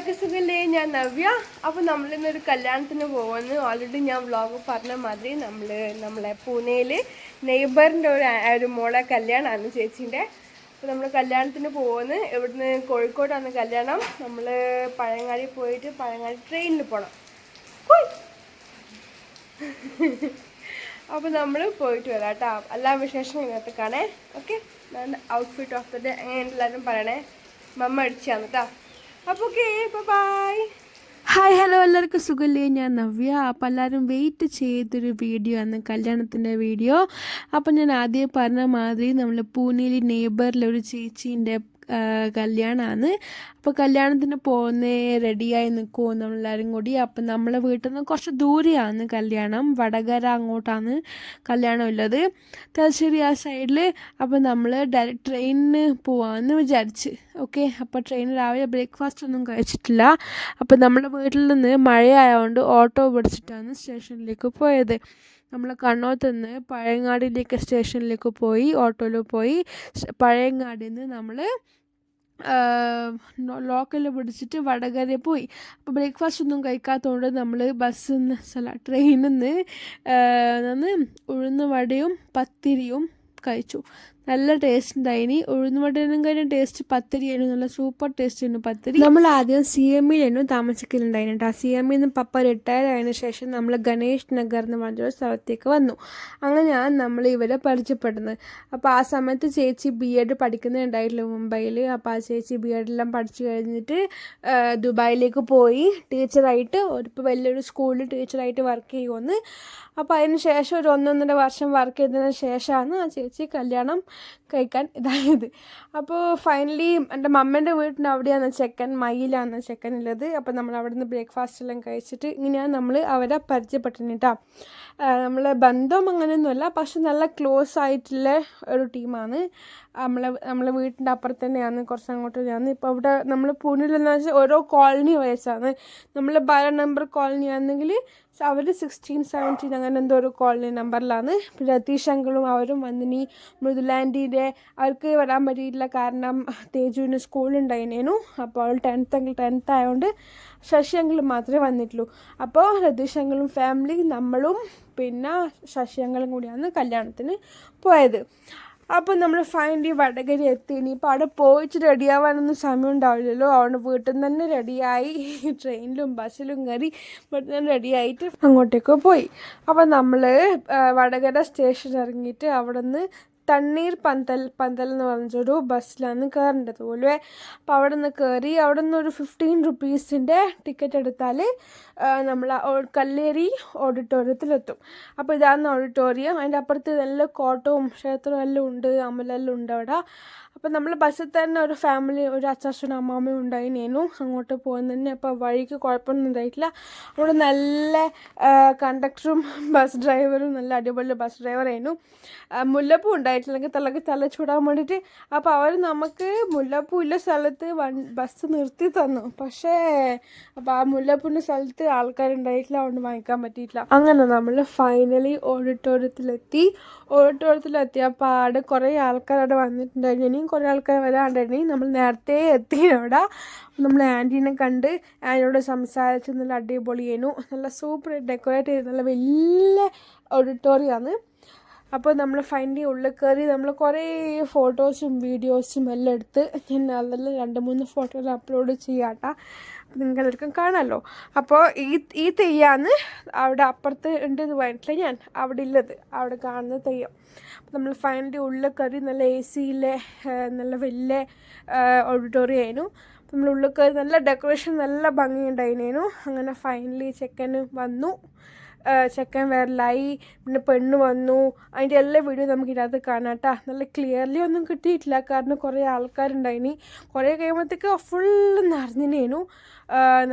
എല്ലാവർക്കും സുഖല്ലേ? ഞാൻ നവ്യ. അപ്പോൾ നമ്മളിന്നൊരു കല്യാണത്തിന് പോകുന്നു ഓൾറെഡി ഞാൻ വ്ളോഗ് പറഞ്ഞ മാതിരി നമ്മൾ നമ്മളെ പൂനെയിൽ നെയ്ബറിന്റെ ഒരു ഒരു മോളെ കല്യാണമാണ് ചേച്ചീന്റെ. അപ്പോൾ നമ്മൾ കല്യാണത്തിന് പോകുന്നു ഇവിടുന്ന് കോഴിക്കോടാണ് കല്യാണം. നമ്മൾ പഴയങ്ങാടി പോയിട്ട് പഴയങ്ങാടി ട്രെയിനിൽ പോകണം അപ്പോൾ നമ്മൾ പോയിട്ട് വരാം കേട്ടോ എല്ലാ വിശേഷവും ഇങ്ങനത്തെ കാണേ. Okay outfit of the day അങ്ങനെ എല്ലാവരും പറയണേ. മമ്മ അടിച്ചാന്ന് കേട്ടോ അപ്പോൾ ബൈ ഹായ് ഹലോ എല്ലാവർക്കും സുഖമില്ലേ ഞാൻ നവ്യ. അപ്പം എല്ലാവരും വെയിറ്റ് ചെയ്തൊരു വീഡിയോ ആണ് കല്യാണത്തിന്റെ വീഡിയോ അപ്പം ഞാൻ ആദ്യം പറഞ്ഞ മാതിരി നമ്മൾ പൂനെയിൽ നെയ്ബറിലൊരു ചേച്ചീന്റെ കല്യാണമാണ് അപ്പോൾ കല്യാണത്തിന് പോകുന്നേ റെഡിയായി നിൽക്കുമോ നമ്മളെല്ലാവരും കൂടി അപ്പം നമ്മളെ വീട്ടിൽ നിന്ന് കുറച്ച് ദൂരെയാണ് കല്യാണം. വടകര അങ്ങോട്ടാണ് കല്യാണം ഉള്ളത്. തലശ്ശേരി ആ സൈഡിൽ അപ്പോൾ നമ്മൾ ഡയറക്റ്റ് ട്രെയിനിന് പോവാമെന്ന് വിചാരിച്ച്. ഓക്കെ അപ്പോൾ ട്രെയിൻ രാവിലെ ബ്രേക്ക്ഫാസ്റ്റ് ഒന്നും കഴിച്ചിട്ടില്ല. അപ്പോൾ നമ്മുടെ വീട്ടിൽ നിന്ന് മഴയായതുകൊണ്ട് ഓട്ടോ പിടിച്ചിട്ടാണ് സ്റ്റേഷനിലേക്ക് പോയത്. നമ്മൾ കണ്ണോത്ത് നിന്ന് പഴയങ്ങാടിയിലേക്ക് സ്റ്റേഷനിലേക്ക് പോയി ഓട്ടോയിൽ പോയി. പഴയങ്ങാടിയിൽ നിന്ന് നമ്മൾ ലോക്കലിൽ പിടിച്ചിട്ട് വടകര പോയി. അപ്പോൾ ബ്രേക്ക്ഫാസ്റ്റ് ഒന്നും കഴിക്കാത്തതുകൊണ്ട് നമ്മൾ ബസ്സിൽ നിന്ന് ട്രെയിനിൽ നിന്ന് നിന്ന് ഉഴുന്ന് വടയും പത്തിരിയും കഴിച്ചു. നല്ല ടേസ്റ്റ് ഉണ്ടായിനി ഉഴുന്നുവടനും കഴിഞ്ഞ ടേസ്റ്റ് പത്തിരി ആയിരുന്നു നല്ല സൂപ്പർ ടേസ്റ്റ് ആയിരുന്നു പത്തിരി. നമ്മൾ ആദ്യം സി എം ഇയിലായിരുന്നു താമസിക്കലുണ്ടായിരുന്നു കേട്ടോ സി എം ഇന്ന് പപ്പ റിട്ടയർ ആയതിനു ശേഷം നമ്മൾ ഗണേഷ് നഗർ എന്ന് പറഞ്ഞൊരു സ്ഥലത്തേക്ക് വന്നു. അങ്ങനെയാണ് നമ്മൾ ഇവരെ പരിചയപ്പെടുന്നത്. അപ്പോൾ ആ സമയത്ത് ചേച്ചി ബി എഡ് പഠിക്കുന്നുണ്ടായിട്ടില്ല മുംബൈയിൽ അപ്പോൾ ആ ചേച്ചി ബി എഡെല്ലാം പഠിച്ചു കഴിഞ്ഞിട്ട് ആ, ദുബായിലേക്ക് പോയി. ടീച്ചറായിട്ട് ഇപ്പോൾ വലിയൊരു സ്കൂളിൽ ടീച്ചറായിട്ട് വർക്ക് ചെയ്യുമെന്ന് അപ്പോൾ അതിന് ശേഷം ഒരു ഒന്നൊന്നര വർഷം വർക്ക് ചെയ്തതിന് ശേഷമാണ് ആ ചേച്ചി കല്യാണം കഴിക്കാൻ ഇതായത്. അപ്പോൾ ഫൈനലി എന്റെ മമ്മേന്റെ വീട്ടിന്റെ അവിടെയാണ് ചെക്കൻ മയിലാണ് ചെക്കൻ ഉള്ളത്. അപ്പോൾ നമ്മൾ അവിടെ നിന്ന് ബ്രേക്ക്ഫാസ്റ്റ് എല്ലാം കഴിച്ചിട്ട് ഇങ്ങനെയാണ് നമ്മൾ അവരെ പരിചയപ്പെട്ടിന് കേട്ടോ നമ്മളെ ബന്ധം അങ്ങനെയൊന്നുമല്ല പക്ഷെ നല്ല ക്ലോസ് ആയിട്ടുള്ള ഒരു ടീമാണ് നമ്മളെ നമ്മളെ വീട്ടിന്റെ അപ്പുറത്ത് തന്നെയാണ് കുറച്ച് അങ്ങോട്ട് ഞാൻ ഇപ്പോൾ ഇവിടെ നമ്മൾ പൂനെയിലെന്ന് വെച്ചാൽ ഓരോ കോളനി വയസ്സാണ്. നമ്മൾ ബാര നമ്പർ കോളനി ആണെങ്കിൽ അവർ സിക്സ്റ്റീൻ സെവന്റീൻ അങ്ങനെ എന്തോ ഒരു കോളനി നമ്പറിലാണ് രതീഷ് അങ്കിളും അവരും വന്നിനി മൃദുലാന്റീന്റെ അവർക്ക് വരാൻ പറ്റിയിട്ടില്ല കാരണം തേജുവിന് സ്കൂളുണ്ടായിരുന്നേനു അപ്പോൾ അവൾ ടെൻത്ത് അങ്കിൾ ടെൻത്ത് ആയതുകൊണ്ട് ശശി അങ്കിൾ മാത്രമേ വന്നിട്ടുള്ളൂ. അപ്പോൾ രതീഷ് അങ്കിളും ഫാമിലി നമ്മളും പിന്നെ ശശി കൂടിയാണ് കല്യാണത്തിന് പോയത്. അപ്പോൾ നമ്മൾ ഫൈനലി വടകര എത്തി. ഇനിയിപ്പോൾ അവിടെ പോയിട്ട് റെഡിയാവാനൊന്നും സമയം ഉണ്ടാവില്ലല്ലോ അതുകൊണ്ട് വീട്ടിൽ നിന്ന് തന്നെ റെഡിയായി ട്രെയിനിലും ബസ്സിലും കയറി വീട്ടിൽ നിന്ന് റെഡിയായിട്ട് അങ്ങോട്ടേക്ക് പോയി. അപ്പോൾ നമ്മൾ വടകര സ്റ്റേഷൻ ഇറങ്ങിയിട്ട് അവിടെ നിന്ന് തണ്ണീർ പന്തൽ പന്തൽ എന്ന് പറഞ്ഞൊരു ബസ്സിലാണ് കയറേണ്ടത്. പോലെ അപ്പോൾ അവിടെ നിന്ന് കയറി അവിടെ നിന്ന് ഒരു ഫിഫ്റ്റീൻ റുപ്പീസിന്റെ ടിക്കറ്റ് എടുത്താൽ നമ്മൾ കല്ലേരി ഓഡിറ്റോറിയത്തിലെത്തും. അപ്പോൾ ഇതാണ് ഓഡിറ്റോറിയം. അതിന്റെ അപ്പുറത്ത് നല്ല കോട്ടവും ക്ഷേത്രവും എല്ലാം ഉണ്ട്. അമ്പലമെല്ലാം ഉണ്ട് അവിടെ. അപ്പോൾ നമ്മൾ ബസ്സിൽ തന്നെ ഒരു ഫാമിലി ഒരു അച്ചാച്ചനും അമ്മാമ്മയും ഉണ്ടായിരുന്നു അങ്ങോട്ട് പോകുന്നതിന് അപ്പോൾ വഴിക്ക് കുഴപ്പമൊന്നും ഉണ്ടായിട്ടില്ല. അവിടെ നല്ല കണ്ടക്ടറും ബസ് ഡ്രൈവറും നല്ല അടിപൊളി ബസ് ഡ്രൈവറായിരുന്നു മുല്ലപ്പൂ ഉണ്ടായിട്ടില്ലെങ്കിൽ തലക്ക് തല ചൂടാൻ വേണ്ടിയിട്ട്. അപ്പോൾ അവർ നമുക്ക് മുല്ലപ്പൂ ഇല്ല സ്ഥലത്ത് ബസ് നിർത്തി തന്നു. പക്ഷേ അപ്പോൾ ആ മുല്ലപ്പൂന്റെ സ്ഥലത്ത് ആൾക്കാരുണ്ടായിട്ടില്ല അതുകൊണ്ട് വാങ്ങിക്കാൻ പറ്റിയിട്ടില്ല. അങ്ങനെ നമ്മൾ ഫൈനലി ഓഡിറ്റോറിയത്തിലെത്തി ഓഡിറ്റോറിയത്തിലെത്തിയപ്പോൾ അവിടെ കുറേ ആൾക്കാർ അവിടെ വന്നിട്ടുണ്ടായിരുന്നു. ഇനിയും കുറേ ആൾക്കാർ വരാണ്ടായിരുന്നു നമ്മൾ നേരത്തെ എത്തി അവിടെ. നമ്മൾ ആന്റീനെ കണ്ട് ആന്റിയോട് സംസാരിച്ച് നല്ല അടിപൊളിയേനു. നല്ല സൂപ്പർ ഡെക്കറേറ്റ് ചെയ്ത് നല്ല വലിയ ഓഡിറ്റോറിയമാണ് അപ്പോൾ നമ്മൾ ഫൈനലി ഉള്ളിൽ കയറി നമ്മൾ കുറേ ഫോട്ടോസും വീഡിയോസും എല്ലാം എടുത്ത് ഞാൻ അതെല്ലാം രണ്ട് മൂന്ന് ഫോട്ടോകൾ അപ്ലോഡ് ചെയ്യാട്ടാ. നിങ്ങളെല്ലാവർക്കും കാണാമല്ലോ അപ്പോൾ ഈ ഈ തെയ്യാന്ന് അവിടെ അപ്പുറത്ത് ഉണ്ട് എന്ന് പറഞ്ഞിട്ടില്ല ഞാൻ? അവിടെ ഉള്ളത് അവിടെ കാണുന്ന തെയ്യം. അപ്പോൾ നമ്മൾ ഫൈനലി ഉള്ളിൽ കയറി നല്ല എ സിയിലെ നല്ല വലിയ ഓഡിറ്റോറിയം ആയിരുന്നു. നമ്മൾ ഉള്ളിൽ കയറി നല്ല ഡെക്കറേഷൻ നല്ല ഭംഗിയുണ്ടായിരുന്നു അങ്ങനെ ഫൈനലി ചെക്കൻ വന്നു. ചെക്കൻ വരലായി പിന്നെ പെണ്ണ് വന്നു. അതിന്റെ എല്ലാ വീഡിയോ നമുക്ക് ഇതിനകത്ത് കാണാം കേട്ടോ നല്ല ക്ലിയർലി ഒന്നും കിട്ടിയിട്ടില്ല. കാരണം കുറേ ആൾക്കാരുണ്ടായിനി കുറേ കഴിയുമ്പോഴത്തേക്ക് ഫുള്ള് നിറഞ്ഞിനേനു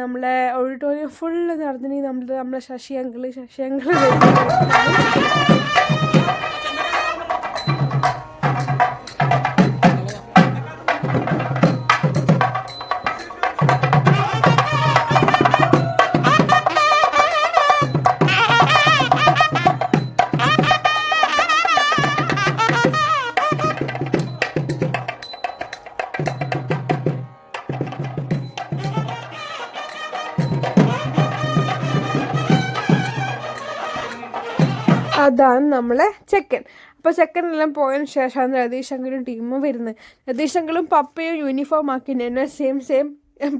നമ്മളെ ഓഡിറ്റോറിയം ഫുള്ള് നിറഞ്ഞിനി നമ്മൾ നമ്മളെ ശശി അങ്കിൾ ശശി അതാണ് നമ്മളെ ചെക്കൻ. അപ്പോൾ ചെക്കനെല്ലാം പോയതിന് ശേഷമാണ് രതീഷ് അങ്കിളും ടീമും വരുന്നത്. രതീഷ് അങ്കിളും പപ്പയും uniform ആക്കിയിട്ടുണ്ടായിരുന്നു same same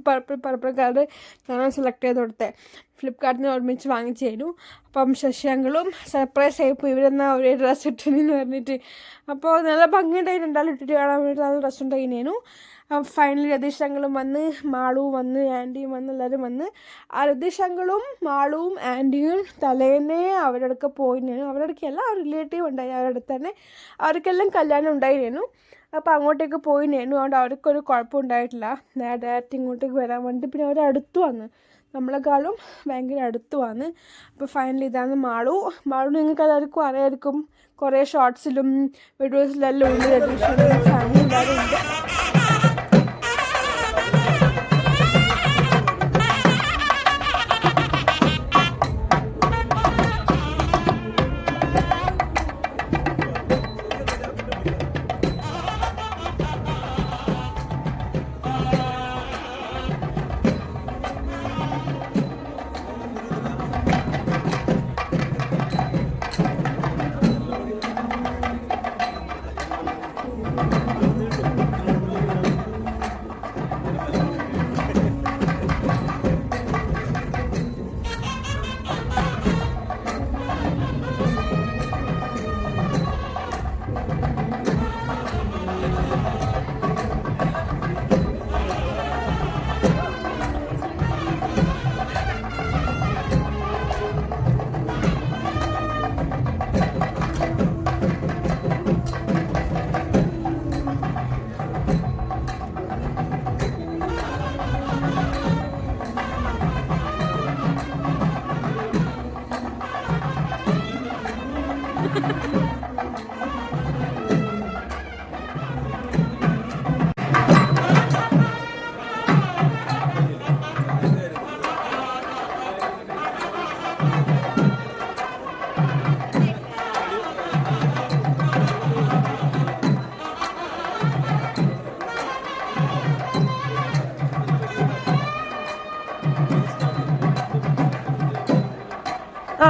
purple purple colour ഞാൻ സെലക്ട് ചെയ്ത് കൊടുത്തത് ഫ്ലിപ്കാർട്ടിൽ നിന്ന് ഒരുമിച്ച് വാങ്ങിച്ചു അപ്പം ശശിയങ്കളും സർപ്രൈസ് ആയിപ്പോൾ ഇവരെന്നാ ഒരേ ഡ്രസ്സ് ഇട്ടിനെന്ന് പറഞ്ഞിട്ട്. അപ്പോൾ നല്ല ഭംഗിയുണ്ടായി. രണ്ടാളും ഇട്ടിട്ട് കാണാൻ വേണ്ടി നല്ല ഡ്രസ്സ് ഉണ്ടായിരുന്നു ഫൈനലി രതീഷ് വന്ന് മാളുവും വന്ന് ആന്റിയും വന്ന് എല്ലാവരും വന്ന് ആ രതീഷ് മാളുവും ആന്റിയും തലേന്നെ അവരുടെ അടുക്ക പോയിരുന്നു അവരുടെ ആ റിലേറ്റീവ് ഉണ്ടായി. അവരുടെ അടുത്ത് തന്നെ അവർക്കെല്ലാം കല്യാണം ഉണ്ടായിരുന്നു അപ്പോൾ അങ്ങോട്ടേക്ക് പോയി പോയിരുന്നു അതുകൊണ്ട് അവർക്കൊരു കുഴപ്പം ഉണ്ടായിട്ടില്ല. ഡയറക്റ്റ് ഇങ്ങോട്ടേക്ക് വരാൻ വേണ്ടി പിന്നെ അവർ അടുത്ത് വന്ന്. നമ്മളെക്കാളും ഭയങ്കര അടുത്ത് വന്ന്. അപ്പോൾ ഫൈനലി ഇതാണ് മാളു. മാളു നിങ്ങൾക്ക് എല്ലാവർക്കും അറിയായിരിക്കും. കുറേ ഷോർട്സിലും വീഡിയോസിലെല്ലാം ഉണ്ട്. ഫാമിലി എല്ലാവരും ഉണ്ട്.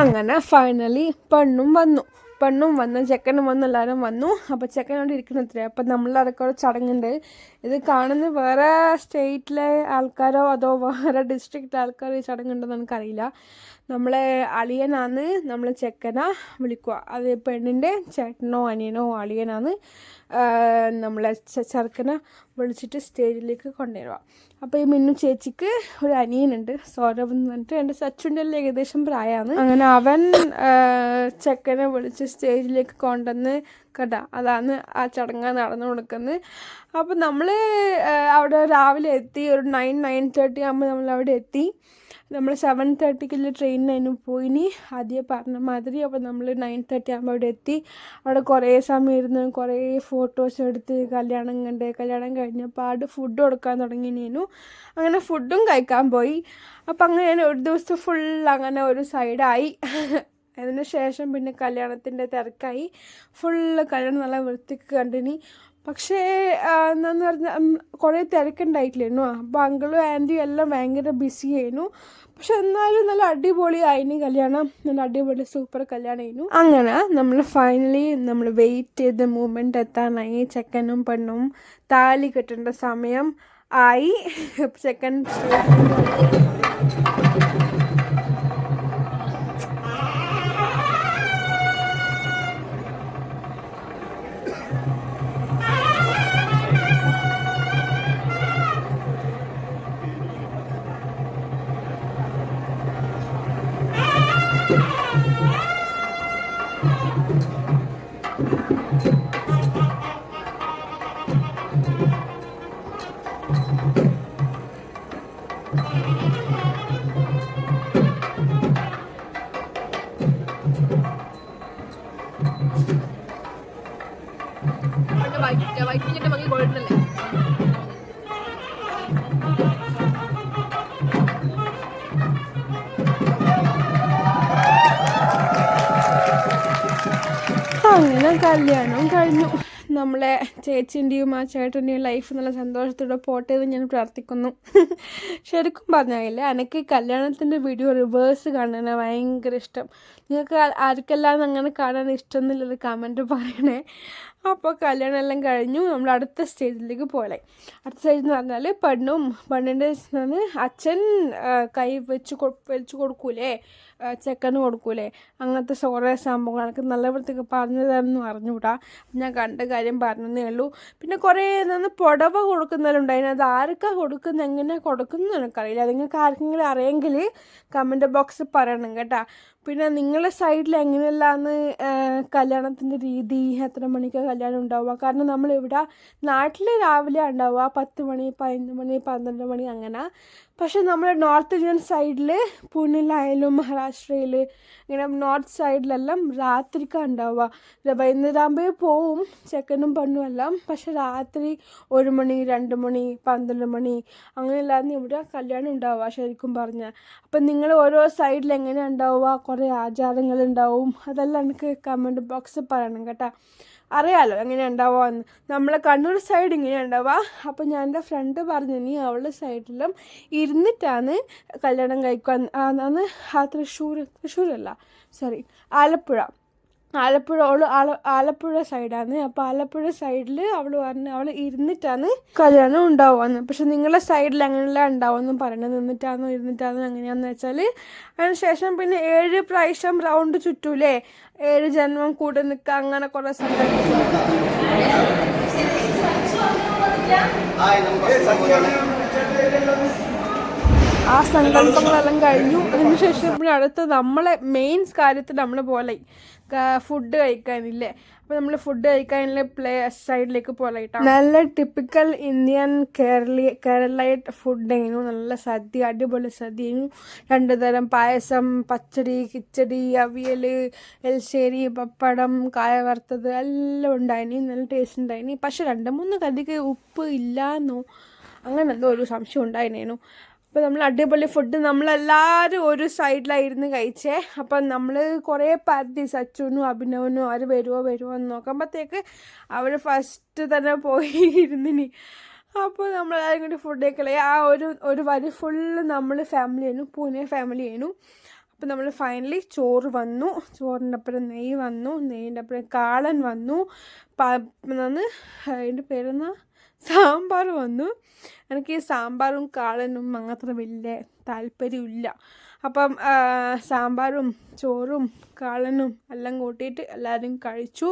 അങ്ങനെ ഫൈനലി പെണ്ണും വന്നു. പെണ്ണും വന്നു ചെക്കനും വന്നു എല്ലാവരും വന്നു. അപ്പോൾ ചെക്കനോട് ഇരിക്കണത്രേ അപ്പം നമ്മളതൊക്കെ ഒരു ചടങ്ങുണ്ട്. ഇത് കാണുന്ന വേറെ സ്റ്റേറ്റിലെ ആൾക്കാരോ അതോ വേറെ ഡിസ്ട്രിക്റ്റ് ആൾക്കാരോ ഈ ചടങ്ങുണ്ടെന്ന് എനിക്കറിയില്ല. നമ്മളെ അളിയനാന്ന് നമ്മളെ ചെക്കനെ വിളിക്കുക. അത് പെണ്ണിന്റെ ചേട്ടനോ അനിയനോ അളിയനാന്ന് നമ്മളെ ചെറുക്കനെ വിളിച്ചിട്ട് സ്റ്റേജിലേക്ക് കൊണ്ടുവരിക. അപ്പോൾ ഈ മിന്നു ചേച്ചിക്ക് ഒരു അനിയനുണ്ട് സൗരവ് എന്ന് പറഞ്ഞിട്ട്. എന്റെ സച്ചുന്റെ ഏകദേശം പ്രായമാണ് അങ്ങനെ അവൻ ചെക്കനെ വിളിച്ച് സ്റ്റേജിലേക്ക് കൊണ്ടുവന്ന് കേട്ടാ അതാണ് ആ ചടങ്ങ് നടന്നു കൊടുക്കുന്നത്. അപ്പം നമ്മൾ അവിടെ രാവിലെ എത്തി. ഒരു നയൻ നയൻ തേർട്ടി ആകുമ്പോൾ നമ്മൾ അവിടെ എത്തി. നമ്മൾ സെവൻ തേർട്ടിക്കുള്ള ട്രെയിനിനായിരുന്നു പോയിനി ആദ്യം പറഞ്ഞ മാതിരി അപ്പോൾ നമ്മൾ നയൻ തേർട്ടി ആകുമ്പോൾ അവിടെ എത്തി. അവിടെ കുറേ സമയം ഇരുന്ന് കുറേ ഫോട്ടോസ് എടുത്ത് കല്യാണം കണ്ട് കല്യാണം കഴിഞ്ഞപ്പോൾ ആട് ഫുഡ് കൊടുക്കാൻ തുടങ്ങിയിരുന്നു അങ്ങനെ ഫുഡും കഴിക്കാൻ പോയി. അപ്പം അങ്ങനെ ഞാൻ ഒരു ദിവസം ഫുൾ അങ്ങനെ ഒരു സൈഡായി അതിന് ശേഷം പിന്നെ കല്യാണത്തിന്റെ തിരക്കായി. ഫുള്ള് കല്യാണം നല്ല വൃത്തിക്ക് കണ്ടിനി പക്ഷേ എന്താന്ന് പറഞ്ഞാൽ കുറേ തിരക്കുണ്ടായിട്ടില്ലായിരുന്നു അപ്പോൾ അങ്കിളും ആന്റിയും എല്ലാം ഭയങ്കര ബിസി ആയിരുന്നു പക്ഷെ എന്നാലും നല്ല അടിപൊളി ആയിന് കല്യാണം. നല്ല അടിപൊളി സൂപ്പർ കല്യാണം ആയിരുന്നു അങ്ങനെ നമ്മൾ ഫൈനലി നമ്മൾ വെയിറ്റ് ചെയ്ത മൂമെന്റ് എത്താനായി ചെക്കനും പെണ്ണും താലി കെട്ടേണ്ട സമയം ആയി. ചെക്കൻ ഭംഗി ഗോൾഡൻ അല്ലേ അങ്ങനെ കല്യാണം കഴിഞ്ഞു. നമ്മളെ ചേച്ചിന്റെയും ആ ചേട്ടന്റെയും ലൈഫ് നല്ല സന്തോഷത്തോടെ പോട്ടെ എന്ന് ഞാൻ പ്രാർത്ഥിക്കുന്നു. ശരിക്കും പറഞ്ഞാൽ എനിക്ക് കല്യാണത്തിന്റെ വീഡിയോ റിവേഴ്സ് കാണാൻ ഭയങ്കര ഇഷ്ടം. നിങ്ങൾക്ക് ആർക്കെല്ലാം അങ്ങനെ കാണാൻ ഇഷ്ടം എന്നുള്ളത് കമന്റ് പറയണേ. അപ്പോൾ കല്യാണം എല്ലാം കഴിഞ്ഞു. നമ്മൾ അടുത്ത സ്റ്റേജിലേക്ക് പോലെ അടുത്ത സ്റ്റേജ് എന്ന് പറഞ്ഞാൽ പെണ്ണും പെണ്ണിന്റെ അച്ഛൻ കൈ വെച്ച് വലിച്ചു കൊടുക്കൂലേ? ചെക്കന് കൊടുക്കൂലേ? അങ്ങനത്തെ കുറേ സംഭവങ്ങളൊക്കെ നല്ല വൃത്തിക്ക് പറഞ്ഞു തരാമെന്ന് അറിഞ്ഞുകൂടാ. ഞാൻ കണ്ട കാര്യം പറഞ്ഞതേ ഉള്ളൂ. പിന്നെ കുറേ നിന്ന് പുടവ കൊടുക്കുന്നവരുണ്ട്. അത് ആർക്കാ കൊടുക്കുന്നത് എങ്ങനെ കൊടുക്കുന്നത് എനിക്കറിയില്ല അത് നിങ്ങൾക്ക് ആർക്കെങ്കിലും അറിയെങ്കിൽ കമന്റ് ബോക്സിൽ പറയണം കേട്ടോ. പിന്നെ നിങ്ങളുടെ സൈഡിൽ എങ്ങനെയല്ലാന്ന് കല്യാണത്തിന്റെ രീതി എത്ര മണിക്ക് കല്യാണം ഉണ്ടാവുക? കാരണം നമ്മളിവിടെ നാട്ടിൽ രാവിലെ ഉണ്ടാവുക പത്ത് മണി പതിനൊന്ന് മണി പന്ത്രണ്ട് മണി അങ്ങനെ. പക്ഷെ നമ്മൾ നോർത്ത് ഇന്ത്യൻ സൈഡിൽ പൂനെയിലായാലും മഹാരാഷ്ട്രയിൽ ഇങ്ങനെ നോർത്ത് സൈഡിലെല്ലാം രാത്രിക്കാണ് ഉണ്ടാവുക. വൈകുന്നേരമാകുമ്പോൾ പോവും ചെക്കനും പെണ്ണും എല്ലാം. പക്ഷെ രാത്രി ഒരു മണി രണ്ട് മണി പന്ത്രണ്ട് മണി അങ്ങനെയല്ലാന്ന് ഇവിടെ കല്യാണം ഉണ്ടാവുക ശരിക്കും പറഞ്ഞാൽ അപ്പം നിങ്ങൾ ഓരോ സൈഡിൽ എങ്ങനെ ഉണ്ടാവുക? കുറേ ആചാരങ്ങൾ ഉണ്ടാവും. അതെല്ലാം എനിക്ക് കമന്റ് ബോക്സിൽ പറയണം കേട്ടോ. അറിയാലോ എങ്ങനെ ഉണ്ടാവുക നമ്മളെ കണ്ണൂർ സൈഡ് ഇങ്ങനെ ഉണ്ടാവുക അപ്പം ഞാൻ എന്റെ ഫ്രണ്ട് പറഞ്ഞു നീ അവളുടെ സൈഡിലും ഇരുന്നിട്ടാണ് കല്യാണം കഴിക്കാൻ അന്ന് ആ തൃശ്ശൂർ തൃശ്ശൂരല്ല സോറി ആലപ്പുഴ. ആലപ്പുഴ ആല ആലപ്പുഴ സൈഡാണ് അപ്പൊ ആലപ്പുഴ സൈഡിൽ അവൾ പറഞ്ഞു അവൾ ഇരുന്നിട്ടാണ് കല്യാണം ഉണ്ടാവുകയെന്ന് പക്ഷെ നിങ്ങളുടെ സൈഡിൽ അങ്ങനെയല്ല ഉണ്ടാവുമെന്നും പറയണത്. നിന്നിട്ടാണോ ഇരുന്നിട്ടാണോ അങ്ങനെയാണെന്ന് വെച്ചാൽ അതിനുശേഷം പിന്നെ ഏഴ് പ്രാവശ്യം റൗണ്ട് ചുറ്റൂലേ. ഏഴ് ജന്മം കൂടെ നിൽക്കുക അങ്ങനെ കുറേ സങ്കല്പിച്ചു ആ സങ്കല്പങ്ങളെല്ലാം കഴിഞ്ഞു. അതിനുശേഷം പിന്നെ അടുത്ത നമ്മളെ മെയിൻ കാര്യത്തിൽ നമ്മൾ പോലെ ഫുഡ് കഴിക്കാനില്ലേ. അപ്പോൾ നമ്മൾ ഫുഡ് കഴിക്കാനുള്ള പ്ലേ സൈഡിലേക്ക് പോലെ നല്ല ടിപ്പിക്കൽ ഇന്ത്യൻ കേരളീ കേരളൈറ്റ് ഫുഡ് എങ്ങനെയോ നല്ല സദ്യ അടിപൊളി സദ്യ. രണ്ട് തരം പായസം പച്ചടി കിച്ചടി അവിയൽ എൽശ്ശേരി പപ്പടം കായ വറുത്തത് എല്ലാം ഉണ്ടായിനി. നല്ല ടേസ്റ്റ് ഉണ്ടായിനി. പക്ഷെ രണ്ട് മൂന്ന് കറിക്ക് ഉപ്പ് ഇല്ലാന്നോ അങ്ങനെ എന്തോ ഒരു സംശയം ഉണ്ടായിരുന്നു അപ്പോൾ നമ്മൾ അടിപൊളി ഫുഡ് നമ്മളെല്ലാവരും ഒരു സൈഡിലായിരുന്നു കഴിച്ചേ. അപ്പം നമ്മൾ കുറേ പരതി സച്ചുനും അഭിനവനും അവർ വരുമോ വരുമോ എന്ന് നോക്കുമ്പോഴത്തേക്ക് അവർ ഫസ്റ്റ് തന്നെ പോയി ഇരുന്നിനി അപ്പോൾ നമ്മളെല്ലാവരും കൂടി ഫുഡ് കഴിക്കലേ. ആ ഒരു ഒരു വരി ഫുള്ള് നമ്മൾ ഫാമിലി ആയിരുന്നു പൂനെ ഫാമിലി ആയിരുന്നു. അപ്പം നമ്മൾ ഫൈനലി ചോറ് വന്നു. ചോറിന്റെ അപ്പുറം നെയ്യ് വന്നു നെയ്യിന്റെ അപ്പുറം കാളൻ വന്നു. അതിന്റെ പേരെന്നാ സാമ്പാർ വന്നു. എനിക്ക് സാമ്പാറും കാളനും അങ്ങനത്ര വലിയ താല്പര്യമില്ല. അപ്പം സാമ്പാറും ചോറും കാളനും എല്ലാം കൂട്ടിയിട്ട് എല്ലാവരും കഴിച്ചു.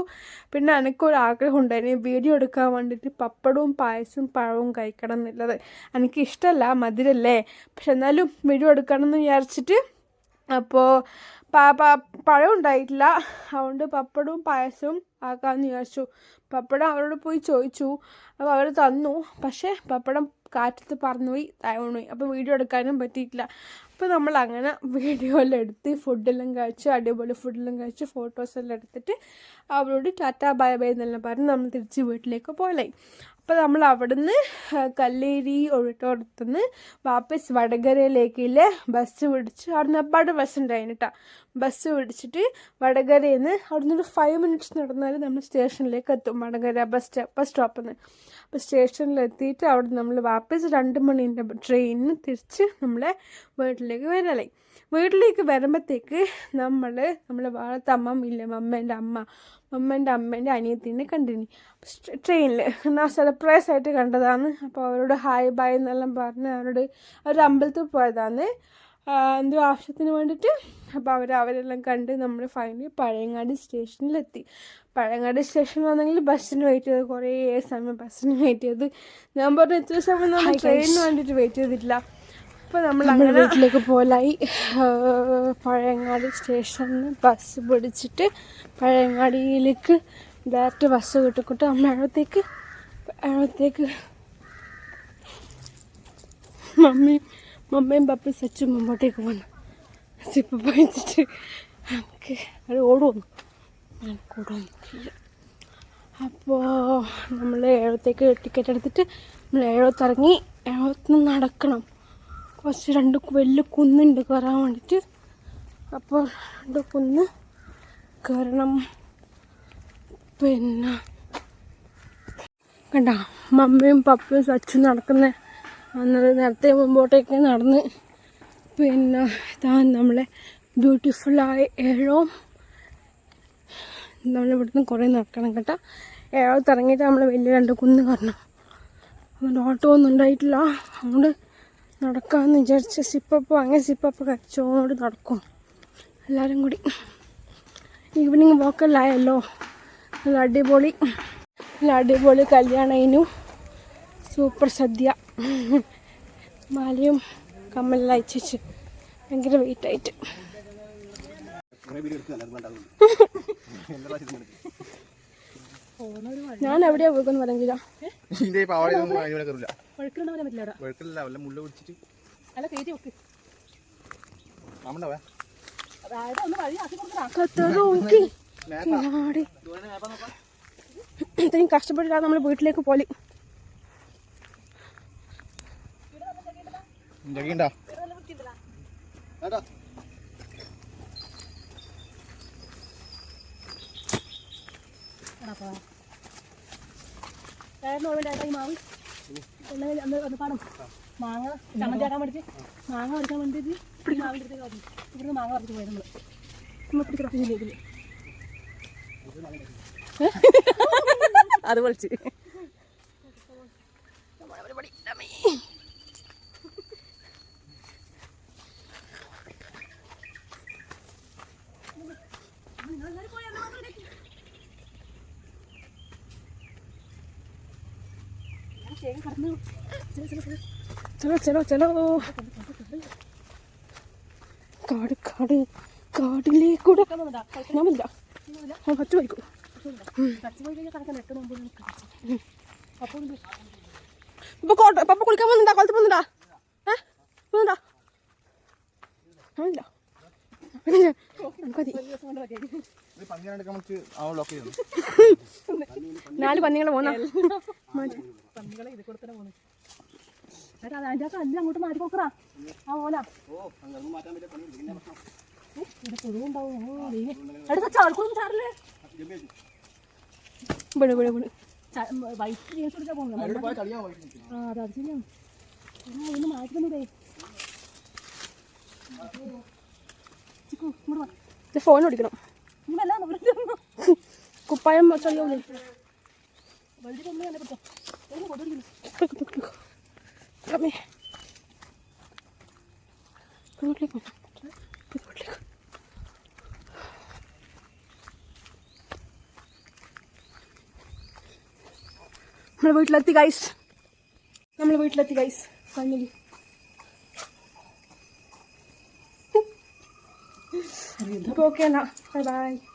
പിന്നെ എനിക്കൊരു ആഗ്രഹം ഉണ്ടായിരുന്നു വീഡിയോ എടുക്കാൻ വേണ്ടിയിട്ട് പപ്പടവും പായസവും പഴവും കഴിക്കണം എന്നുള്ളത്. എനിക്ക് ഇഷ്ടമല്ല മധുരല്ലേ പക്ഷെ എന്നാലും വീഡിയോ എടുക്കണം എന്ന് വിചാരിച്ചിട്ട് അപ്പോൾ പഴം ഉണ്ടായിട്ടില്ല. അതുകൊണ്ട് പപ്പടവും പായസവും ആക്കാമെന്ന് വിചാരിച്ചു. പപ്പടം അവരോട് പോയി ചോദിച്ചു. അപ്പോൾ അവർ തന്നു. പക്ഷേ പപ്പടം കാറ്റത്ത് പറന്നുപോയി താഴോണുപോയി അപ്പോൾ വീഡിയോ എടുക്കാനും പറ്റിയിട്ടില്ല. അപ്പോൾ നമ്മൾ അങ്ങനെ വീഡിയോ എല്ലാം എടുത്ത് ഫുഡെല്ലാം കഴിച്ച് അടിപൊളി ഫുഡെല്ലാം കഴിച്ച് ഫോട്ടോസ് എല്ലാം എടുത്തിട്ട് അവരോട് ടാറ്റാ ബൈ ബൈ എന്നെല്ലാം പറഞ്ഞ് നമ്മൾ തിരിച്ച് വീട്ടിലേക്ക് പോലായി അപ്പോൾ നമ്മൾ അവിടുന്ന് കല്ലേരി ഒഴിട്ടോടത്തുനിന്ന് വാപ്പസ് വടകരയിലേക്കില്ലേ ബസ് പിടിച്ച് അവിടുന്ന് അപ്പാട് ബസ് ഉണ്ടായിരുന്നു കേട്ടോ ബസ് പിടിച്ചിട്ട് വടകരയിൽ നിന്ന് അവിടുന്ന് ഒരു ഫൈവ് മിനിറ്റ്സ് നടന്നാൽ നമ്മൾ സ്റ്റേഷനിലേക്ക് എത്തും. വടകര ബസ് സ്റ്റോപ്പ് ബസ് സ്റ്റോപ്പിൽ നിന്ന് അപ്പോൾ സ്റ്റേഷനിൽ എത്തിയിട്ട് അവിടെ നമ്മൾ വാപ്പസ് രണ്ട് മണീന്റെ ട്രെയിനിന് തിരിച്ച് നമ്മളെ വീട്ടിലേക്ക് വരലായി വീട്ടിലേക്ക് വരുമ്പോഴത്തേക്ക് നമ്മൾ നമ്മളെ വളർത്ത അമ്മ ഇല്ല മമ്മേന്റെ അമ്മ മമ്മേന്റെ അമ്മേന്റെ അനിയത്തിനെ കണ്ടിനി. ട്രെയിനിൽ എന്നാൽ സർപ്രൈസ് ആയിട്ട് കണ്ടതാണ്. അപ്പോൾ അവരോട് ഹായ് ബായ് എന്നെല്ലാം പറഞ്ഞ് അവരോട് ഒരു അമ്പലത്തിൽ പോയതാണ്. എന്തോ ആവശ്യത്തിന് വേണ്ടിയിട്ട് അപ്പോൾ അവർ അവരെല്ലാം കണ്ട് നമ്മൾ ഫൈനലി പഴയങ്ങാട് സ്റ്റേഷനിലെത്തി പഴയങ്ങാട് പഴയങ്ങാടി വന്നെങ്കിൽ ബസ്സിന് വെയിറ്റ് ചെയ്ത് കുറേ സമയം ബസ്സിന് വെയിറ്റ് ചെയ്ത്. ഞാൻ പറഞ്ഞു ഇത്ര സമയം നമ്മൾ ട്രെയിനിന് വേണ്ടിയിട്ട് വെയിറ്റ് ചെയ്തിട്ടില്ല. അപ്പോൾ നമ്മൾ അങ്ങനെ വീട്ടിലേക്ക് പോലായി. പഴയങ്ങാടി സ്റ്റേഷനിൽ ബസ് പിടിച്ചിട്ട് പഴയങ്ങാടിയിലേക്ക് ഡയറക്റ്റ് ബസ് കിട്ടിക്കൊണ്ട് നമ്മൾ അഴത്തേക്ക് എഴത്തേക്ക് മമ്മി മമ്മയും പപ്പയും സച്ചും മുമ്പോട്ടേക്ക് വന്നു. സിപ്പ് പോയിച്ചിട്ട് നമുക്ക് അത് ഓടുവന്നു എനിക്ക് ഓടുന്നു അപ്പോൾ നമ്മൾ ഏഴത്തേക്ക് ടിക്കറ്റ് എടുത്തിട്ട് നമ്മൾ ഏഴത്തിറങ്ങി ഏഴത്തിന് നടക്കണം. കുറച്ച് രണ്ട് വലിയ കുന്നുണ്ട് കയറാൻ വേണ്ടിയിട്ട് അപ്പോൾ രണ്ട് കുന്ന് കയറണം. പിന്നെ കണ്ട മമ്മയും പപ്പയും സച്ചും നടക്കുന്ന അന്നത് നേരത്തെ മുമ്പോട്ടേക്ക് നടന്ന്. പിന്നെ ഇതാ നമ്മളെ ബ്യൂട്ടിഫുള്ളായ ഏഴോം. നമ്മളിവിടുന്ന് കുറേ നടക്കണം കേട്ടോ. ഏഴോ ഇറങ്ങിയിട്ട് നമ്മൾ വലിയ രണ്ട് കുന്ന് കയറണം. അതുകൊണ്ട് ഓട്ടോ ഒന്നും ഉണ്ടായിട്ടില്ല. അതുകൊണ്ട് നടക്കാമെന്ന് വിചാരിച്ച് സിപ്പപ്പ് അങ്ങനെ സിപ്പപ്പ് കഴിച്ചോണ്ട് നടക്കും. എല്ലാവരും കൂടി. ഈവനിങ് വാക്കല്ലായല്ലോ നല്ല അടിപൊളി. നല്ല അടിപൊളി കല്യാണയിനു സൂപ്പർ സദ്യ. മാലയും കമ്മലെല്ലാം അയച്ചിച്ച് ഭയങ്കര വെയിറ്റ് ആയിട്ട്. ഞാൻ എവിടെയാ പോയിക്കൊന്ന് പറഞ്ഞില്ല ഇതിന്റെ ഈ വീട്ടിലേക്ക് പോലെ. വഴുക്കിടാൻ പറയാൻ പറ്റില്ല വെളുക്കില്ല വല്ല മുള്ള പിടിച്ചിട്ട് അല്ല കയറ്റി വെക്ക് നമ്മണ്ടാവേ അതായത് ഒന്ന് വഴി ആക്കി കൊടുക്കടാ കത്തറോക്കി ഇത്രയും കഷ്ടപ്പെട്ടിട്ടാണ് നമ്മൾ വീട്ടിലേക്ക് പോലെ ജഗിണ്ടാ ഏട്ടാ ചേട്ടന് ഓർമ്മ ചേട്ടാ ഈ മാവ് എല്ലാം അന്ന് ഒന്ന് പാടും മാങ്ങ ചമ്മന്തി ആക്കാൻ വേണ്ടിയിട്ട് മാങ്ങ പഠിക്കാൻ വേണ്ടിയിട്ട് മാവിന്റെ അടുത്തേക്ക് വന്നു. ഇവിടുന്ന് മാങ്ങ പറിച്ച് പോയത് നമ്മൾ ഇതിൽ അത് വിളിച്ച് ചലോ ചലോ ചലോ. കാട് കാട് കാടിലേക്കൂടെ. വന്നില്ല. ആ പച്ച പോയിക്കോ. പപ്പ കുളിക്കാൻ പോകുന്നുണ്ടാ? കൊളത്ത് പോകുന്നുണ്ടാ? ഏ? പോകുന്നുണ്ടാ? മതി നമുക്ക് ചെയ്യുന്നു നാല് പന്നികളെ പോന്നാ. ഇത് അതിന്റെ കല്ല് അങ്ങോട്ട് മാറ്റി കൊടുക്കറാ ആ ഓല ചാർക്കൊന്നും ചാറില്ലേ വൈറ്റ് ജീൻസ് എടുക്കാൻ പോകുന്നത് ആ അത് അത് ശരിയാണ്. ഒന്ന് ഫോൺ ഓടിക്കണം. കുപ്പായം ചൊല്ലിയോളൂ വലുത് കൊന്നു തന്നെ പിടിച്ചോ എങ്ങനെ കൊണ്ടുവരിക്കുന്നു കമ്മി വീട്ടിലേക്ക് വീട്ടിലേക്ക് നമ്മൾ വീട്ടിലെത്തി ഗൈസ് നമ്മൾ വീട്ടിലെത്തി ഗൈസ് ഫൈനലി അപ്പോൾ ഓക്കെ എന്നാ ബൈ ബൈ